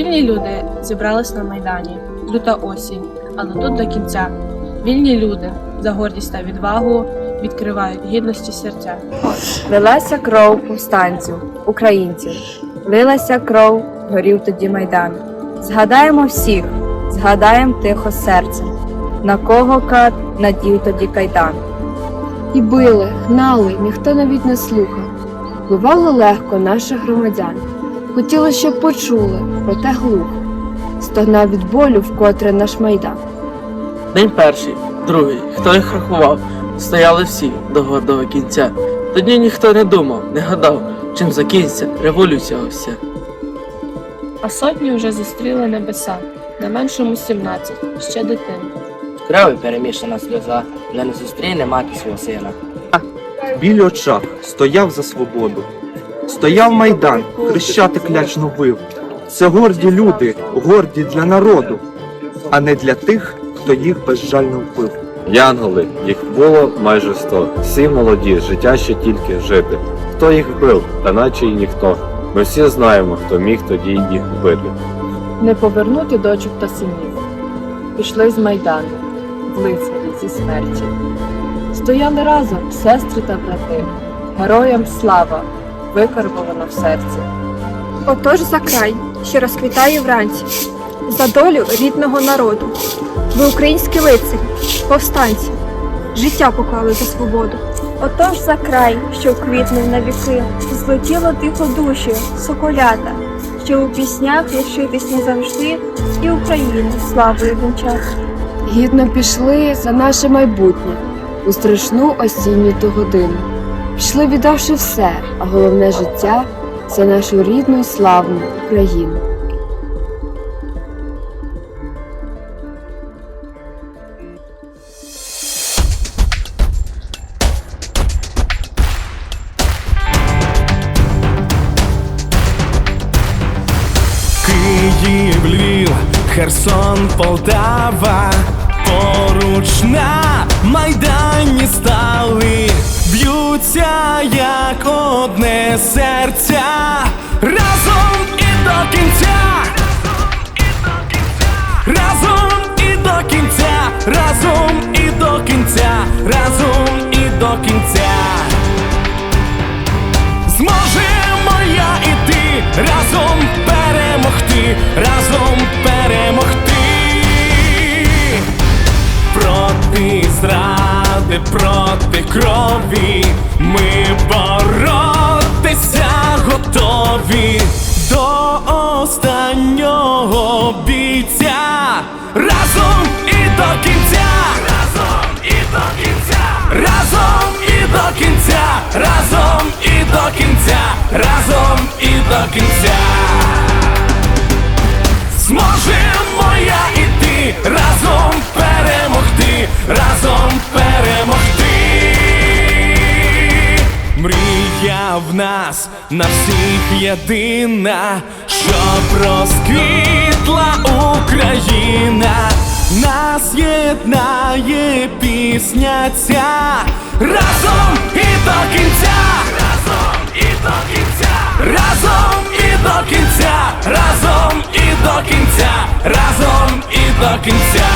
Вільні люди зібрались на майдані. Люта осінь, але тут до кінця. Вільні люди за гордість та відвагу відкривають гідності серця. Лилася кров повстанців, українців, лилася кров, горів тоді майдан. Згадаємо всіх, згадаємо тихо серцем, на кого кат надів тоді кайдан. І били, гнали, ніхто навіть не слухав. Бувало легко наших громадян. Хотіли, щоб почули, проте глухо. Стогнав від болю вкотре наш майдан. День перший, другий, хто їх рахував, стояли всі до гордого кінця. Тоді ніхто не думав, не гадав, чим закінчиться революція вся. А сотні вже зустріли небеса, на меншому 17, ще дитина. Крові перемішана сльоза, вже не зустріне мати свого сина. Білі очах стояв за свободу. Стояв майдан, хрещатик лячно вив. Це горді люди, горді для народу, а не для тих, хто їх безжально вбив. Янголи, їх було майже сто. Всі молоді, життя ще тільки жити. Хто їх вбив, та наче й ніхто. Ми всі знаємо, хто міг тоді їх вбити. Не повернути дочок та синів. Пішли з майдану, в лицарі зі смерті. Стояли разом сестри та брати. Героям слава, викарбована в серці. Отож за край, що розквітає вранці, за долю рідного народу. Ви українські лицарі, повстанці, життя поклали за свободу. Отож за край, що квітнув на віки, злетіло тихо душі, соколята, що у піснях лишитись назавжди і Україну славою вінчати. Гідно пішли за наше майбутнє у страшну осінню ту годину. Пішли, віддавши все, а головне життя за нашу рідну і славну Україну. Київ, Львів, Херсон, Полтава, поруч на майдані стали, б'ються як одне серця, разом і до кінця, разом і до кінця, разом і до кінця, разом і до кінця. Мрія в нас на всіх єдина, щоб розквітла Україна, нас єднає пісня ця. Разом і до кінця, разом і до кінця, разом і до кінця, разом і до кінця, разом і до кінця.